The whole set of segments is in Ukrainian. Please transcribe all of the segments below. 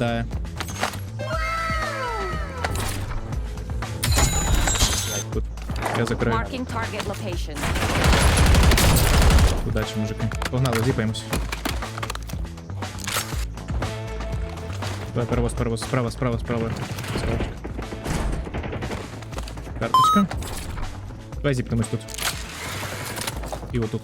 Блять, він попадає. Блять, тут. Я закрию. Marking target location. Удачі, мужики. Погнали, зіпаємось. Давай, перевоз, перевоз. Справа, справа, справа. Справочка. Карточка. Давай зіпнемось тут. І отут.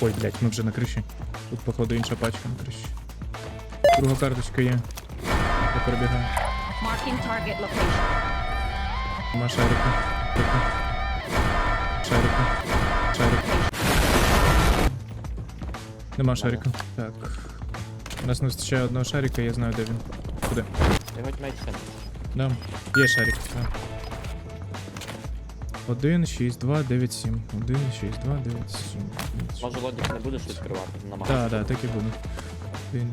Ой, блядь, ми вже на криші. Тут, походу, інша пачка на криші. Друга карточка є. Я перебігаю. Marking target location. Нема шарика. Шарика. Шарик. Нема шарика. Так. У нас не вистачає одного шарика, я знаю, де він. Куди? Да. Є шарик. Так. 1, 6, 2, 9, 7. 1, 6, 2, 9, 7. Може лодік не будеш відкривати? Так, так, так і буде. 1,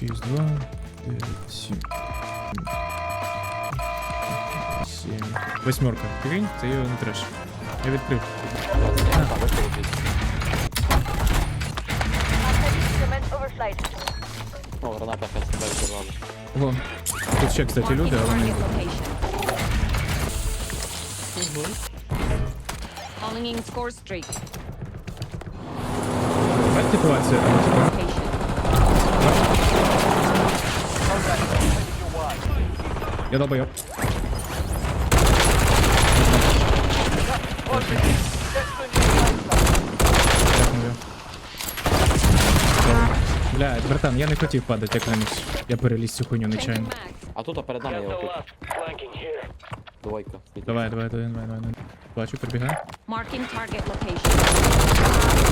6, 2, 9, 7. 7. Восьмерка. Прикинь, це його не треш. Я відкрив. Так, виходить. Cement overflight. О, граната хай себе відірвала. О, тут ще, кстати, Marking люди, але не target location. Calling in score streak. Бать ситуація там, типа. Я. Добре. Блядь, братан, я не хотів падати, як ранець. Я переліз цю хуйню нечайно. А тут а перед нами його тут. Двойка. Давай, давай, давай, давай, давай. давай. Бачу, прибігаю. Marking target location.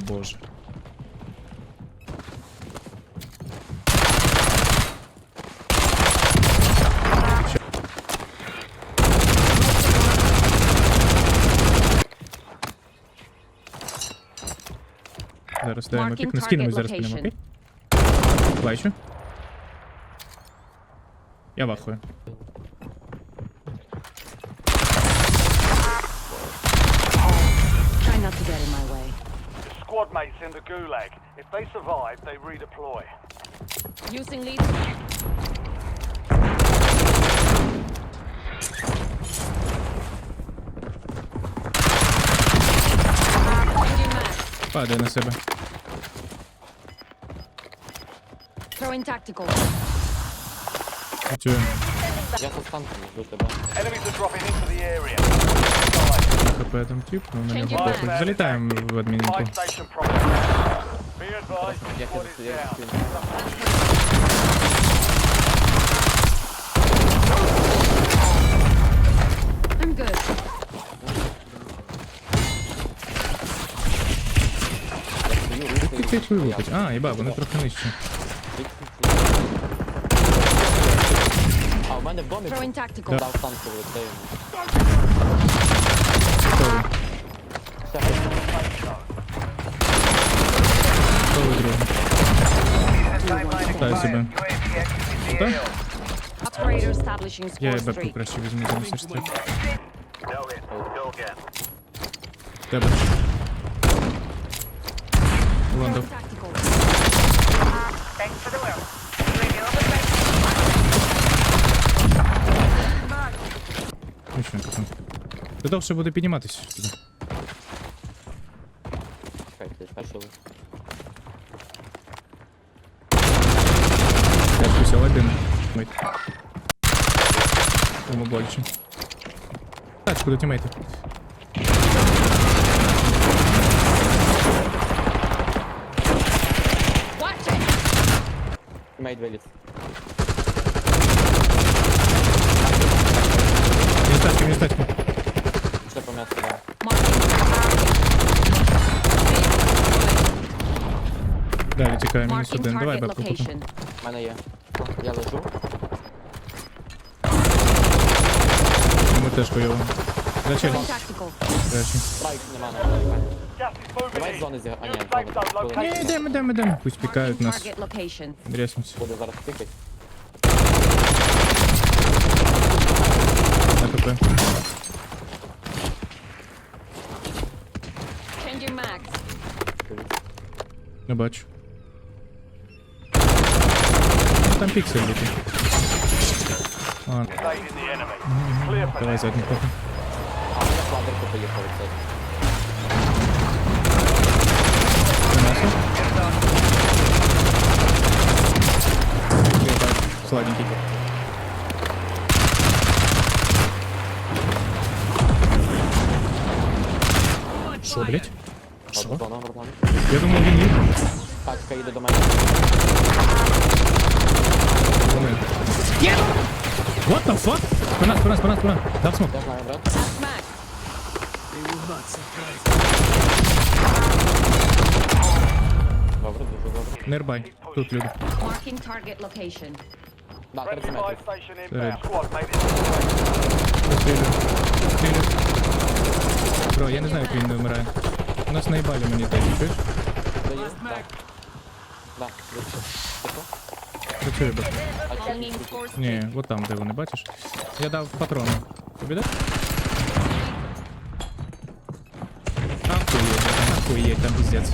боже. Зараз даємо Marking пік, не скинемось target зараз підемо, location. окей? Бачу. Я вахую. Squad mates in the gulag. If they survive, they redeploy. Using lead. Changing mags. Падає на себе. Throwing tactical. Працює. Я со станком жду тебе. Enemies are dropping into the area. ХП там тип, ну на нього Change your похуй. mind. Залітаємо в адмінку. Fire station property. Be advised, Я squad кину, is я down. кину. I'm good. Я стою, рухаю. Ти хуй лупить. А, їба, вони трохи нижче. А, у мене в домі Throwing tactical. дав танку влетаю. Готовий. Дай себе. Так? Operator establishing Я score і бепку streak. краще візьму за все стрік. Go in. Go again. Тебе. Лондов. Tactical. Thanks for the work. Radio overflight. Ну що, потім. Ти довше буде підніматись туди. Тачку до тімейта. Watch it. Мейд виліз. Мінус тачка, мінус тачка. Все по м'ясу, да. Marking. Далі тікає мінус Marking один. Давай target бепку потім. location. У мене є. Я лежу. теж хуйово. Зачем? Throwing tactical. Краще. Страйк нема на лайфхані. Gas is moving Давай з in. зони зіга... А ні, New safe zone добре. Ні, located. йдемо, йдемо, йдемо. Пусть Marking пікають нас. target location. Дряснуться. Буде зараз тикать. На КП. Changing mags. Не бачу. Ну, Там піксель летить. Clear давай задній поки. А ми на квадрику поїхали, це. Я бачу. Сладенький. Що, блять? Що? Я думав, він їх. Тачка їде до мене. What the fuck? По нас, по нас, по нас, по нас. Дав смок. Я знаю, брат. Mag. Добре, дуже добре. Нербай. Тут люди. Marking target location. Да, 30 Friendly метрів. buy station Right. inbound. Squad, mate. It's Стрілю. Стрілю. Бро, я не знаю, як він не вмирає. У нас наїбали мені так, чуєш? Дає? Так. Да, вище. Тихо. Чи Hanging score Ні, от там, де вони, бачиш? Я дав патрони. Тобі дав? Ахуєть, ахуєть, там пиздец.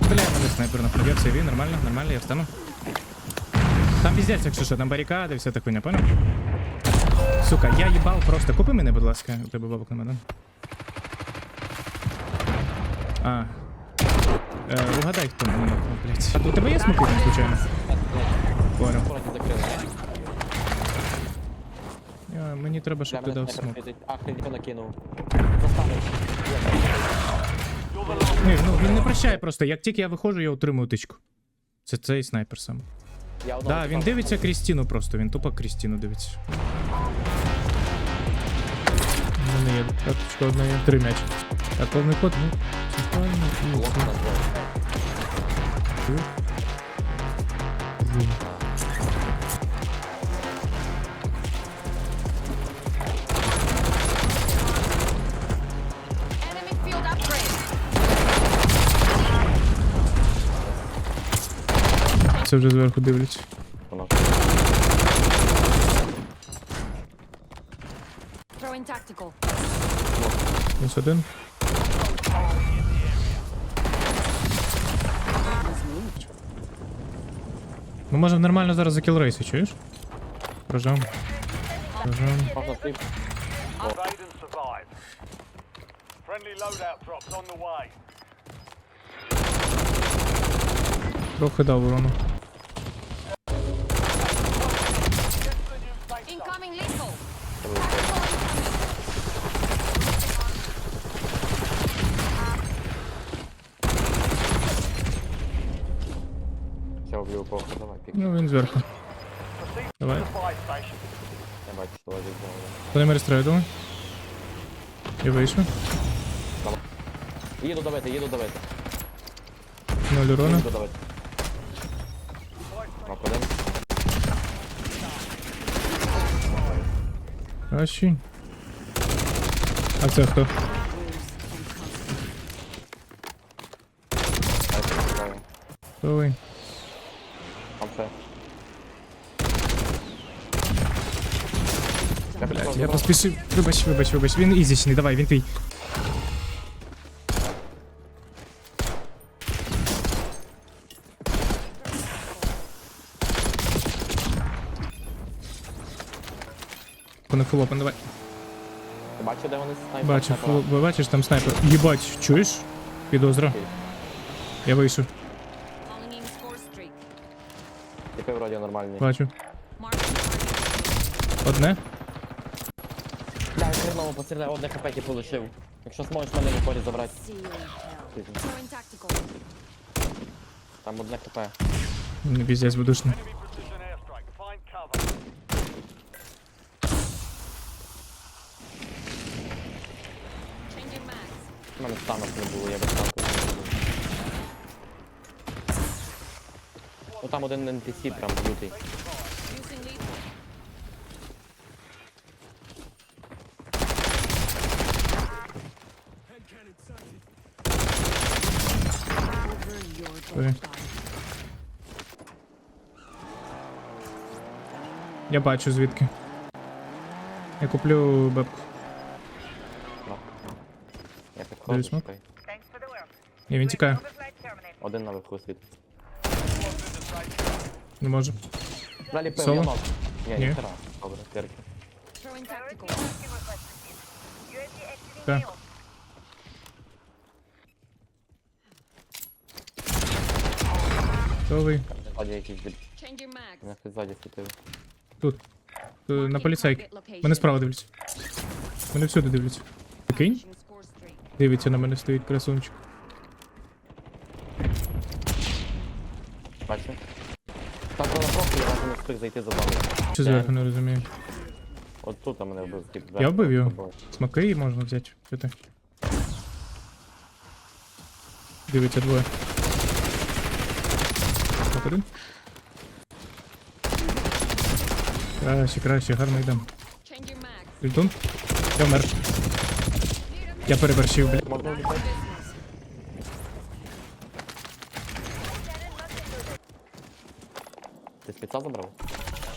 Бля, мене снайпер нахуя, все він, нормально, нормально, я встану. Там пиздец, якщо що, там барикади, вся та хуйня, понял? Сука, я їбав просто. Купи мене, будь ласка, у тебе бабок нема, да? А. Е, угадай, хто мене блядь. У тебе є смоки там, случайно? Понял. Я, мені треба, щоб ти дав смок. Ах, ніхто накинув. Ні, ну він не прощає просто. Як тільки я виходжу, я отримую тичку. Це цей снайпер сам. Одного Да, він дивиться Крістіну просто, він тупо Крістіну дивиться. Є карточка одна є. Три м'ячі. Так, повний ход, ну. Центральний і upgrade. Це вже зверху дивляться. Воно. Throwing tactical. Ось один. Ми можемо нормально зараз за кілрейси, чуєш? The way. Трохи дав урону. Incoming lethal. Все, вбив похуй, давай, пік. Ну він зверху. Давай. Я бачу, що лежить знову. Вони думаю. Я вийшов. Їду давити, їду давити. Ноль урона. Їду давити. Оп, один. Кращий. А це хто? Хто ви? Там ще. Я поспішив. Вибач, вибач, вибач. Він ізічний, давай, він твій. Фулопен, давай. Ти де вони снайпер? Бачу, фул... бачиш, там снайпер. Їбать, чуєш? Підозра. Я вийшов. Типи вроді нормальні. Бачу. Одне. Я постріляв, одне хп типу лишив. Якщо зможеш мене в полі забрати. Там одне хп. Не піздець будушно. Changing mags. У мене станок не було, я без танку не був. Ну там один NPC прям лютий. Using lethal. Я бачу звідки. Я куплю бебку. Я підходжу, Дивись, чекай. Ні, він тікає. Один наверху світ. Не можу. Далі пив, Соло? я ног. Ні, Ні. Добре. Throwing tactical. Okay. AO. Готовий. Ззаді якийсь mags. Мене хтось ззаді світив. Тут. Е, На Marking поліцейки. Мене справа дивляться. Мене всюди дивляться. Прикинь? Дивиться на мене, стоїть красунчик. Бачу. Так, вона просто я навіть не встиг зайти за вами. Чи зверху не розумію. От тут а мене вбив тип. Я вбив його. Смаки можна взяти. Що ти? Дивиться двоє. Так, один. Краще, краще, гарно йдемо. Лютун. Я вмер. Я. Можна влітати? Ти спеца забрав?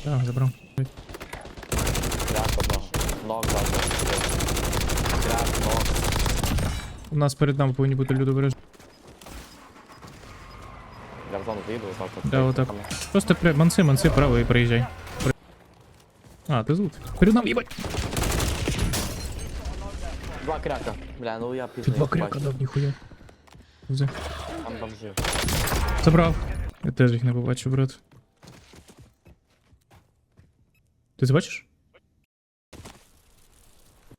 Так, забрав. Кряк одного. Ног забрав. Кряк, ног. У нас перед нами повинні бути люди бережні. Я в зону заїду, отак от. Да, отак. Просто при... манси, манси, право і приїжджай. При- А, ти тут. Перед нами, їбать. Два кряка. Бля, ну я Ти пізно два їх кряка бачу. дав, ніхуя. Взе. Там бомжи. Забрав. Я теж їх не побачив, брат. Ти це бачиш?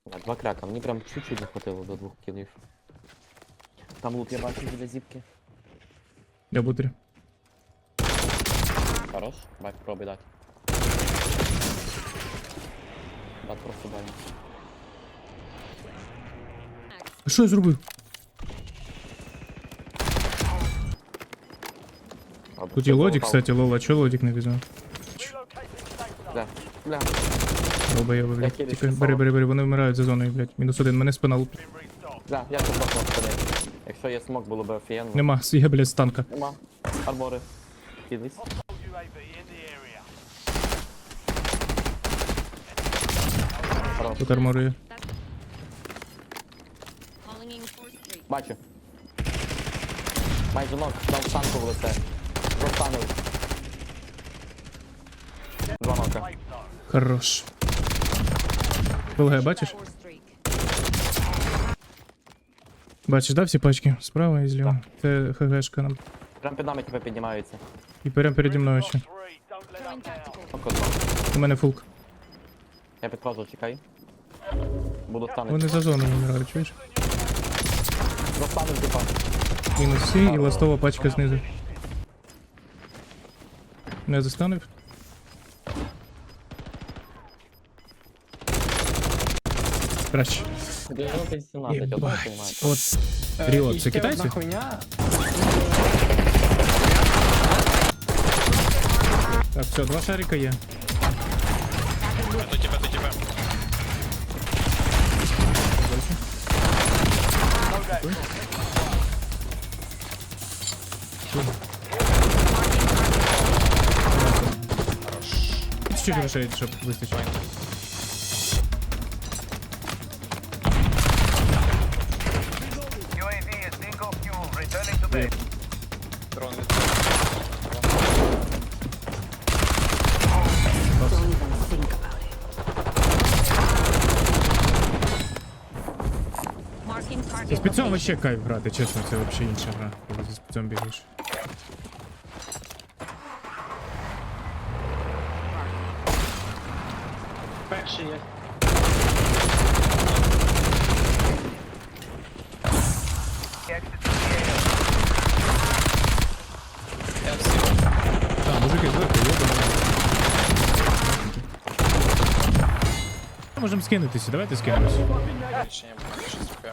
Бля, Два кряка. Мені прям чуть-чуть не хватило до двох кілів. Там лут я бачу біля зіпки. Я бутері. Хорош. Бак, пробуй дати. Дат просто. А що я зробив? Ладно, Тут є лодік, залутав. кстати, лола, чого лодік не візьме? Бля, бля. Долбоєбе, блядь. Кидаю Тільки бери, бери, бери, вони вмирають за зоною, блядь. Мінус один, мене спина луп. Бля, я тут бахнув спини. Якщо є смок, було б офігенно. Нема, є, блядь, з танка. Нема. Арбори. Кидись. Тут арморує. Бачу. Майже ног, дав танку в лице. Розтанув. Два нока. Хорош. ПЛГ, бачиш? Бачиш, да, всі пачки? Справа і зліва. Це ХГшка нам. Прям під нами тебе піднімаються. І прям переді мною ще. У мене фулк. Я підходжу, чекай. Буду станути. Вони за зоною вмирають, чуєш? Розтанув, типа. Мінус всі і ластова пачка знизу. Не застанув? Краще. 17, я думаю, Єбать. От. Ріот, це китайці? Так, все, два шарика є. До тебе, до тебе. Чуть грошей, щоб вистачило. UAV is bingo fuel. Returning to base. Target вообще кайф грати, чесно, це вообще інша гра, коли зі спецом бігаєш. Exit to. Я всі. Так, мужики зверху, йобані. Можемо скинутися, давайте скинемось. Рішення буде щось таке.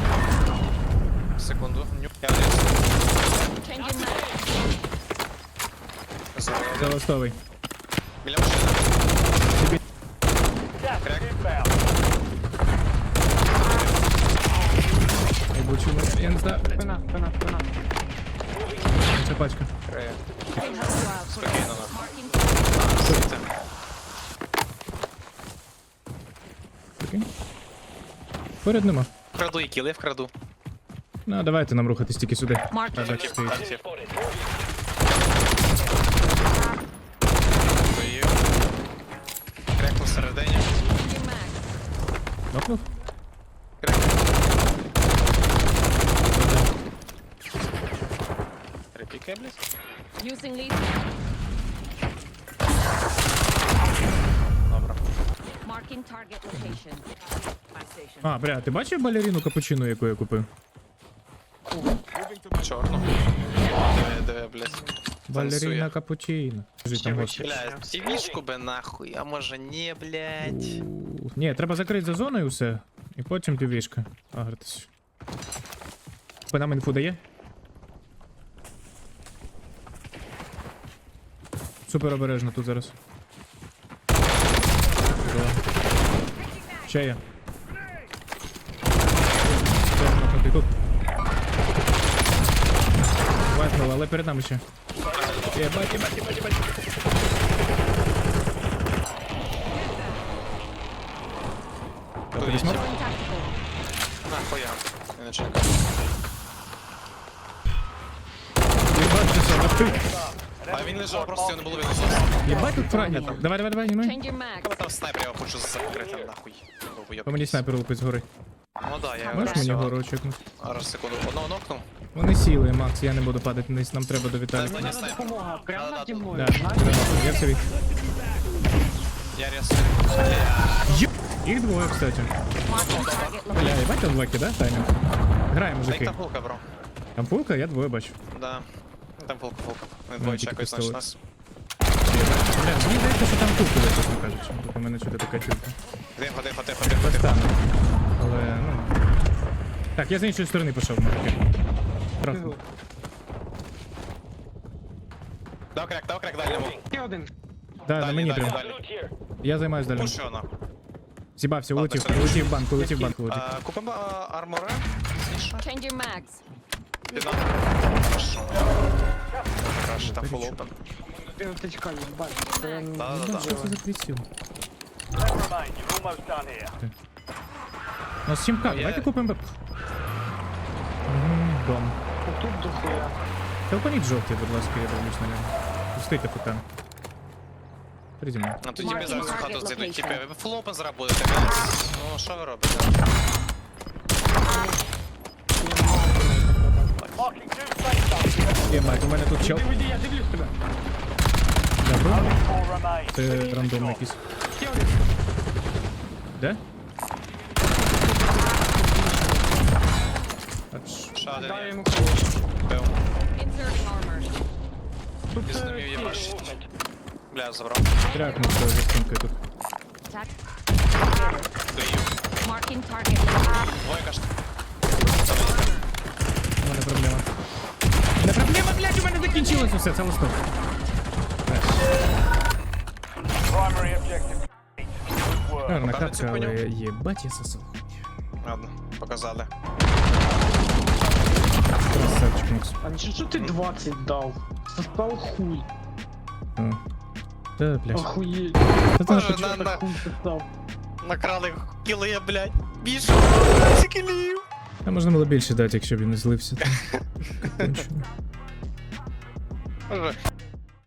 Секунду. Ластовий. Біля машини. Я бучу, я не знаю. Спина, спина. Це пачка. Спокійно. Окей. Поряд нема. Вкраду і кіли вкраду. Ну, давайте нам рухатись тільки сюди. Marking Так, стоїть. Крек посередині. Нокнув? Крек. Перепікай, блядь. Using lead. Добре. Marking target location. А, бля, ти бачив балеріну капучино, яку я купив? Чорну. Диви, диви, блядь. Балеріна Танцює. капучино. Скажи там гості. Блядь, тівішку би нахуй, а може ні, блядь. Ні, треба закрити за зоною все, і потім півішка. Агритись. Ви нам інфу дає? Супер обережно тут зараз. Ще є. Але перед нами ще. Єбать, єбать, єбать, єбать. Тобі смок? Нахуя. Я не чекаю. Єбать, це саме. А він лежав, просто його не було зовсім. Єбать тут франі. Давай, давай, давай, німей. Change your mag. Коли там снайпер, я його хочу закрити нахуй. По мені снайпер лупить згори. Ну да, я Можеш мені всього- гору чекнути? Зараз секунду. Одного нокнув. Вони сіли, Макс, я не буду падати вниз, нам треба до Дай Віталіка. мені. Допомога, прямо наді мною. Да, я все від. Я рясу. Їх двоє, кстати. Бля, їбать там лаки, да, таймінг? Граємо, Дай мужики. там пулка, бро. Там пулка, я двоє бачу. Да. Там пулка, пулка. Ну, двоє тільки чекають, пістолет. значить нас. Бля, мені здається, що там пулка, чесно кажучи. Тут у мене чути така чутка. Тихо, тихо, тихо, тихо, тихо. Стану. Але, ну... Так, я з іншої сторони пішов, мужики. Просто. Дав крак, дав крак дальньому. Ще один. Да, на Далі, мені далі, прям. далі. Я займаюсь далі. Пушу нахуй. Зібався, Ладно, улетів, все. улетів в банк, улетів в банк, улетів. А, Купимо а, армора. Пізніше. Change your mags. Під нам. Хорошо. Краще, там фул опен. Ти втечка, їбать. Це Да-да-да. Що це за приціл? Ten remain. You're almost done here. У нас 7к, Є. давайте купимо. Мгм, Дом. тут дохуя. Телефоніть жовтий, будь ласка, я дивлюсь на нього. Пустийте ФК. Переді мною. А тоді ми Marking зараз в target хату зайдуть. location. Типи, ви фул опен зараз будете, блядь. Ну, що ви робите? Marking two safe zones. Єбать, у мене тут чел. Іди, я дивлюсь тебе. Добро. Four remain. Це рандомний якийсь. Ще один. Де? Аж. Ще один Дай є. йому кулак. Бив. Inserting armor. Тут Пізно е, мій ті. їбаш. Бля, забрав. Трякнув цього застінкою тут. Attack. Даю. Marking target location. Двойка ж. У мене проблема. Не проблема, блядь, у мене закінчилось усе, це листок. Primary objective. Good work. Гарна Покажи цю капка, але хуйню. єбать я сосав. Ладно, показали. Красавчик Макс. А що що ти 20 дав? Застал хуй. Да, Та, блядь. Охуєть. Та ти Боже, на- на- Так хуй состав. Накрали кіли, блядь. Більше. кілів. А можна було більше дати, якщо б він не злився. там. Кончено. Боже,